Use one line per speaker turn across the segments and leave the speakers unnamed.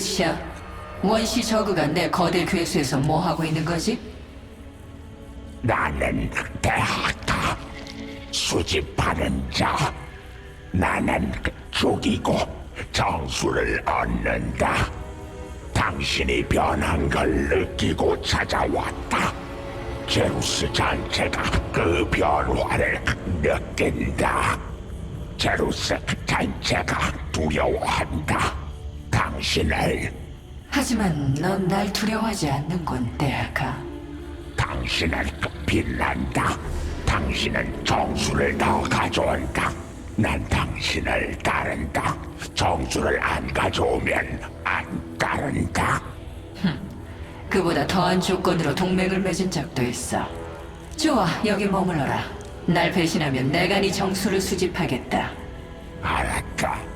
이시야, 원시 저그가 내 거대 괴수에서 뭐 하고 있는 거지?
나는 대학다 수집하는 자. 나는 죽이고 정수를 얻는다. 당신이 변한 걸 느끼고 찾아왔다. 제루스 전체가 그 변화를 느낀다. 제루스 전체가 두려워한다 당신을
하지만 넌 날 두려워하지 않는군, 대학아.
당신은 빛난다. 당신은 정수를 더 가져온다. 난 당신을 따른다. 정수를 안 가져오면 안 따른다.
그보다 더한 조건으로 동맹을 맺은 적도 있어. 좋아, 여기 머물러라. 날 배신하면 내가 네 정수를 수집하겠다.
알았다.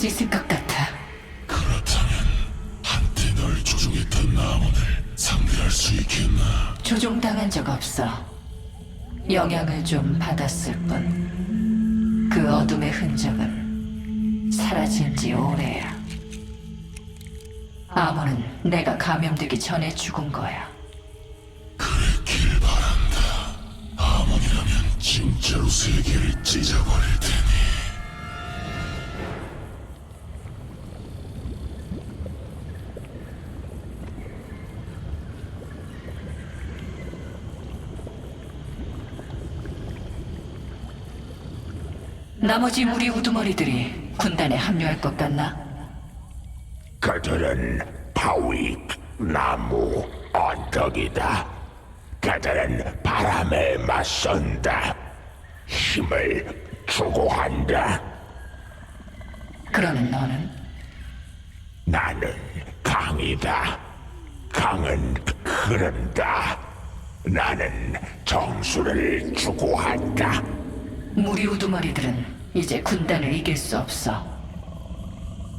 수 있을 것 같아.
그렇다면 한때 널 조종했던 나무를 상대할 수 있겠나?
조종당한 적 없어. 영향을 좀 받았을 뿐. 그 어둠의 흔적은 사라진 지 오래야. 아무는 내가 감염되기 전에 죽은 거야.
그랬길 바란다. 아몬이라면 진짜로 세계를 찢어버릴 테니.
나머지 우리 우두머리들이 군단에 합류할 것 같나?
그들은 바위, 나무, 언덕이다. 그들은 바람에 맞선다. 힘을 추구한다.
그러는 너는
나는 강이다. 강은 흐른다. 나는 정수를 추구한다.
우리 우두머리들은 이제 군단을 이길 수 없어.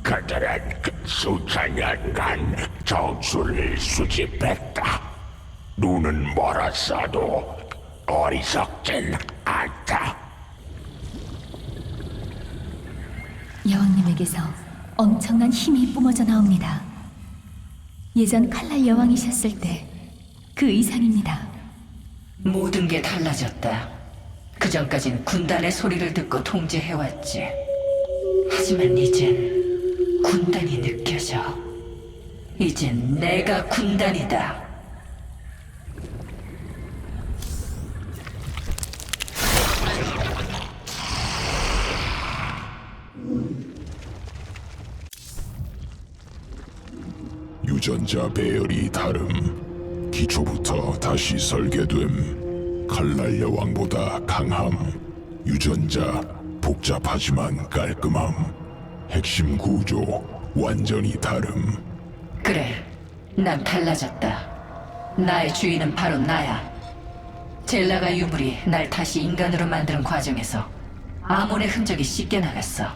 그들은 수천 년간 정수를 수집했다. 눈은 멀었어도 어리석진 않다.
여왕님에게서 엄청난 힘이 뿜어져 나옵니다. 예전 칼날 여왕이셨을 때 그 이상입니다.
모든 게 달라졌다. 그 전까진 군단의 소리를 듣고 통제해왔지. 하지만 이젠 군단이 느껴져. 이젠 내가 군단이다.
유전자 배열이 다름 기초부터 다시 설계됨 칼날 여왕보다 강함 유전자 복잡하지만 깔끔함 핵심 구조 완전히 다름
그래, 난 달라졌다. 나의 주인은 바로 나야. 젤라가 유물이 날 다시 인간으로 만드는 과정에서 아몬의 흔적이 씻겨 나갔어.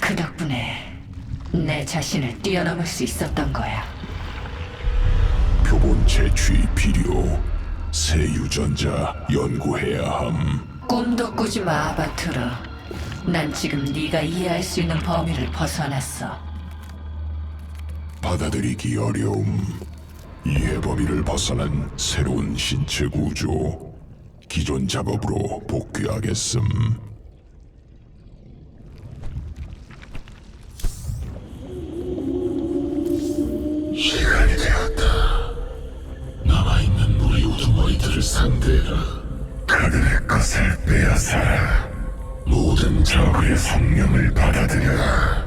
그 덕분에 내 자신을 뛰어넘을 수 있었던 거야.
표본 채취 필요 새 유전자 연구해야 함
꿈도 꾸지 마, 아바투르. 난 지금 네가 이해할 수 있는 범위를 벗어났어.
받아들이기 어려움 이해 범위를 벗어난 새로운 신체 구조 기존 작업으로 복귀하겠음 상대해라. 그들의 것을 빼앗아라. 모든 적의 성령을 받아들여라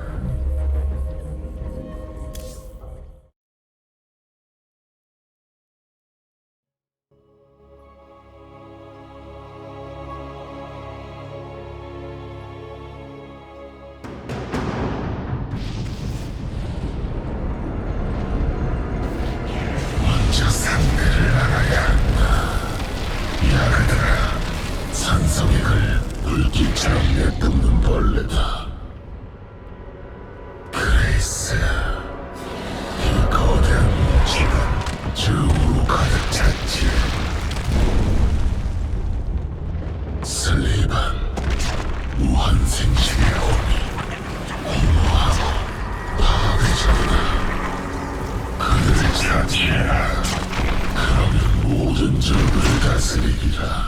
다스리리라.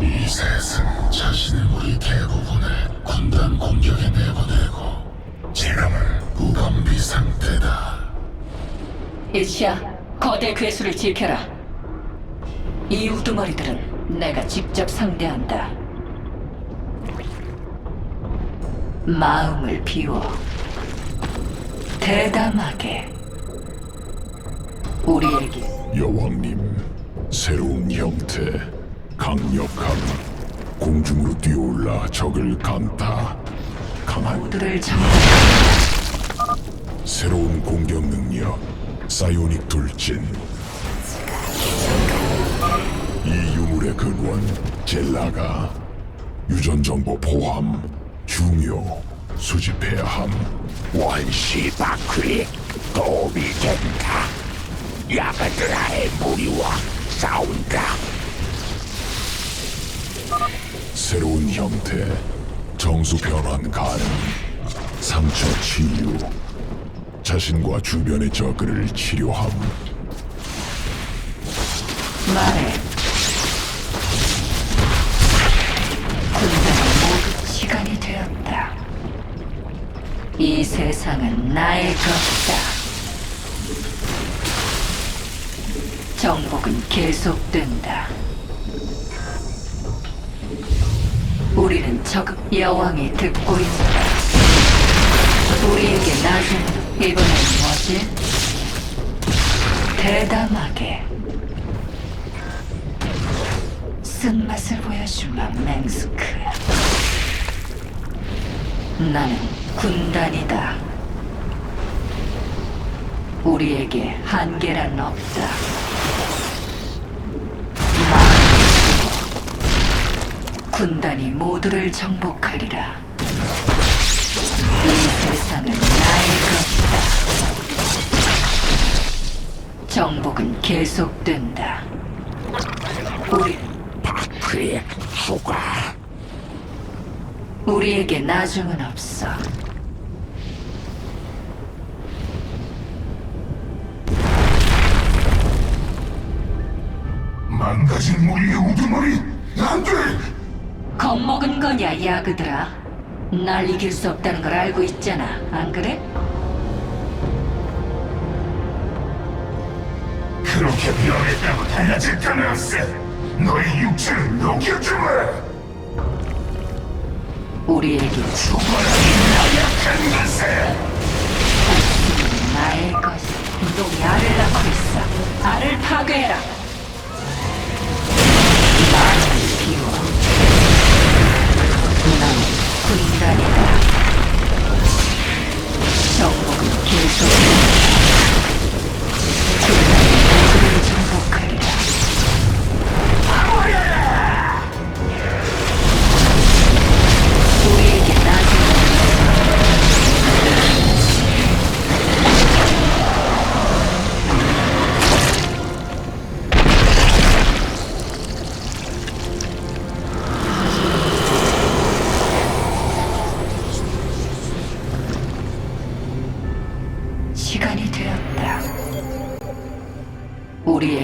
이 셋은 자신의 무리 대부분을 군단 공격에 내보내고 지금은 무방비 상태다.
이시야, 거대 괴수를 지켜라. 이 우두머리들은 내가 직접 상대한다. 마음을 비워 대담하게 우리에게
여왕님, 새로운 형태, 강력함, 공중으로 뛰어올라 적을 강타, 강한
모두를 잡
새로운 공격 능력, 사이오닉 돌진. 이 유물의 근원, 젤라가 유전 정보 포함, 중요, 수집해야 함.
원시 바퀴 도움이 된다. 야가드라의 무리와 싸운다.
새로운 형태, 정수 변환 가능, 상처 치유, 자신과 주변의 적을 치료함.
말해. 군단의 모두 시간이 되었다. 이 세상은 나의 것이다. 정복은 계속된다. 우리는 적극 여왕이 듣고 있다. 우리에게 나중 이번엔 뭐지? 대담하게 쓴맛을 보여주마 맹스크 나는 군단이다 우리에게 한계란 없다 군단이 모두를 정복하리라 이 세상은 나의 것이다 정복은 계속된다 우리
바퀴 추가.
우리에게 나중은 없어.
망가진 무리의 우두머리, 안 돼!
겁먹은 거냐, 야그들아? 날 이길 수 없다는 걸 알고 있잖아, 안 그래?
그렇게 변했다고 달라질 건 없어. 너의 육체를 녹여주마.
우리에게
죽어라 이 나약한 것에.
나의 것. 놈이 알을 낳고 있어. 알을 파괴해라. 정복은 계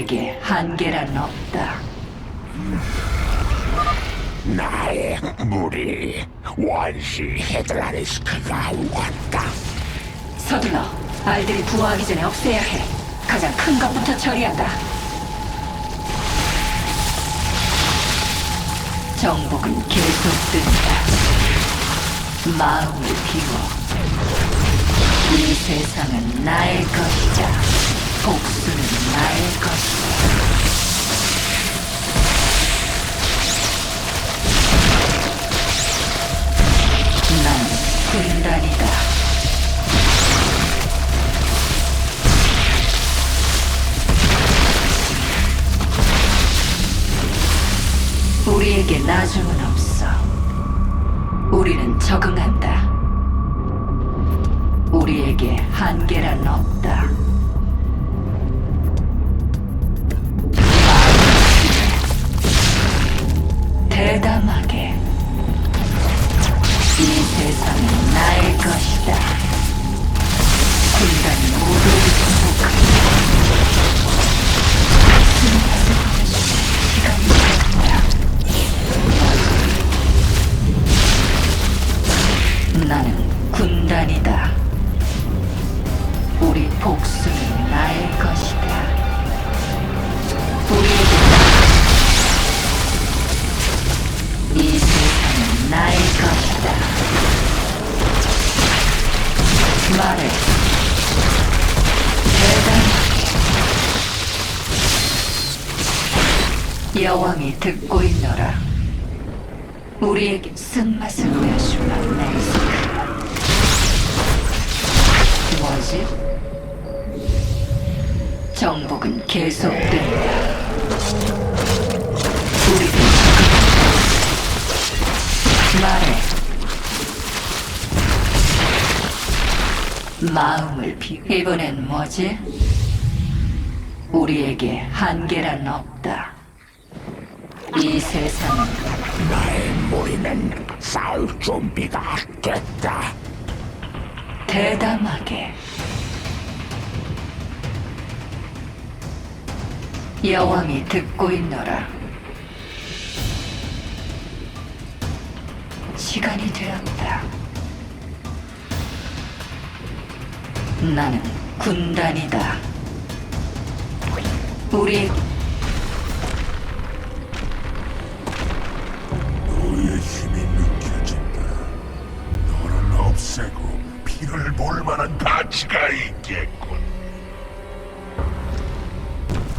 우리에게 한계란 없다.
나의 무리 원시 헤드라리스크가 왔다.
서둘러 알들이 부화하기 전에 없애야 해. 가장 큰 것부터 처리한다. 정복은 계속 된다. 마음을 비워. 이 세상은 나의 것이다. 복수는 나 나 여왕이 듣고 있노라. 우리에게 쓴맛을 보여주마, 멜스. 뭐지? 정복은 계속된다. 우리는 말해. 마음을 비. 이번엔 뭐지? 우리에게 한계란 없다. 이 세상은
나의 무리는 싸울 준비가 됐다.
대담하게. 여왕이 듣고 있노라. 시간이 되었다. 나는 군단이다. 우리
없애고 피를 볼 만한 가치가 있겠군.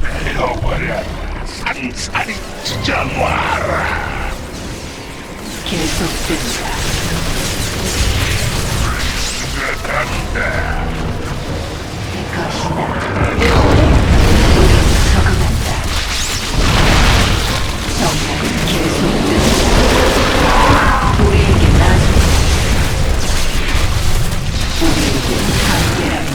베어버려 산산이 찢어 놔라.
계속된다.
간다.
것이다. 우리는 적응한다. 정복은 계속 우리에게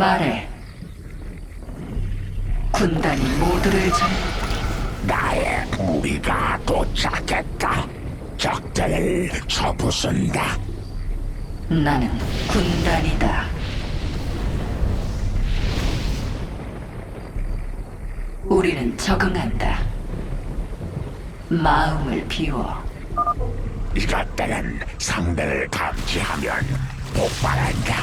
말해. 군단이 모두를 정
나의 무리가 도착했다. 적들을 쳐부순다.
나는 군단이다. 우리는 적응한다. 마음을 비워
이것들은 상대를 감지하면 폭발한다.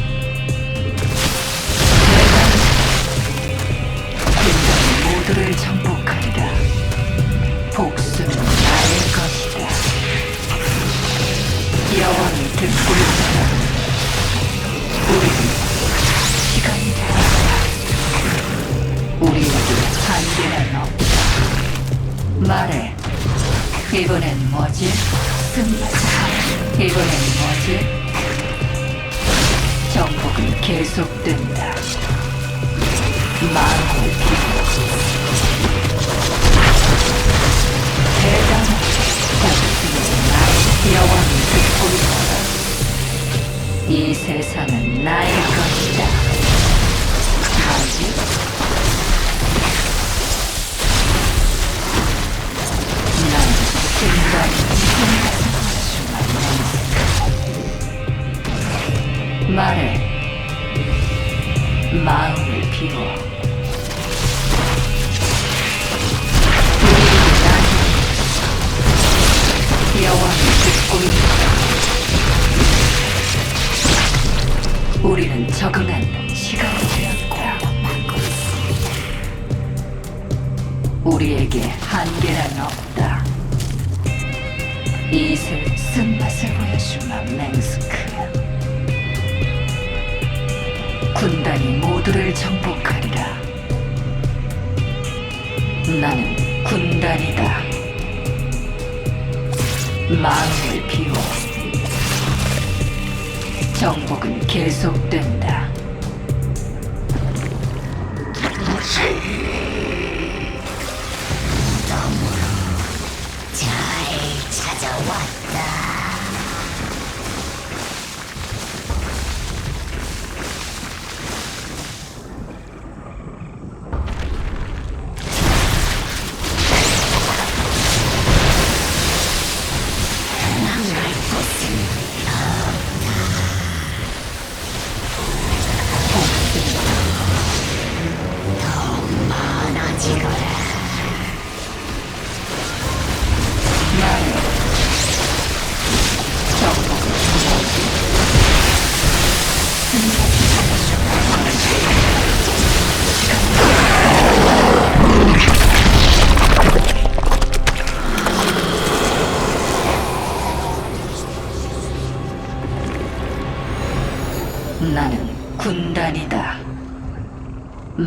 세상은 우리는 적응한 시간을 되었다. 우리에게 한계란 없다. 이슬 쓴맛을 보여주마, 맹스크. 군단이 모두를 정복하리라. 나는 군단이다. 마음을 비워. 정복은 계속된다. 잘 찾아왔다.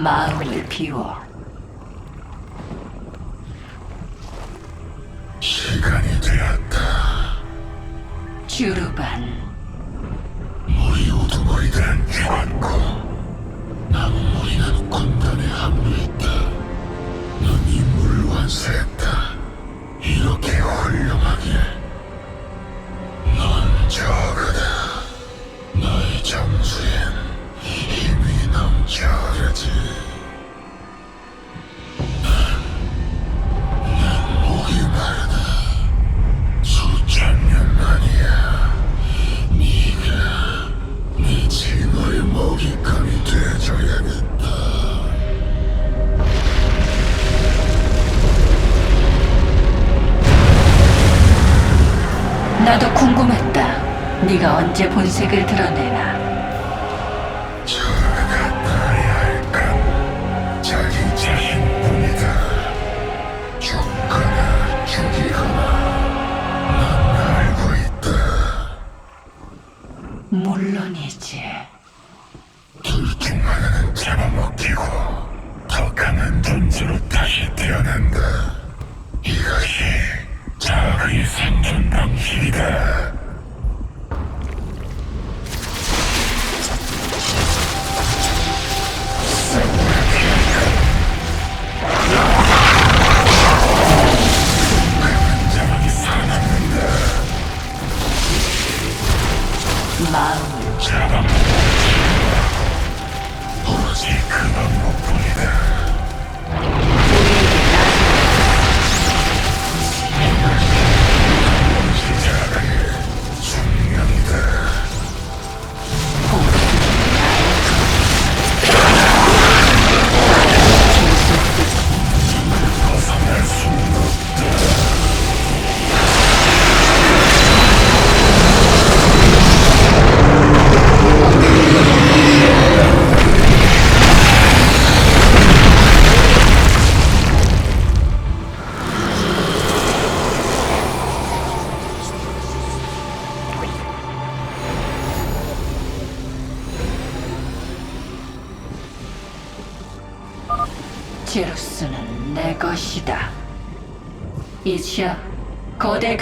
마음을 비워
시간이 되었다.
주르반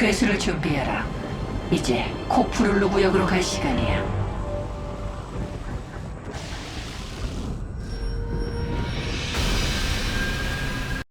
괴수를 준비해라. 이제 코프룰루 구역으로 갈 시간이야.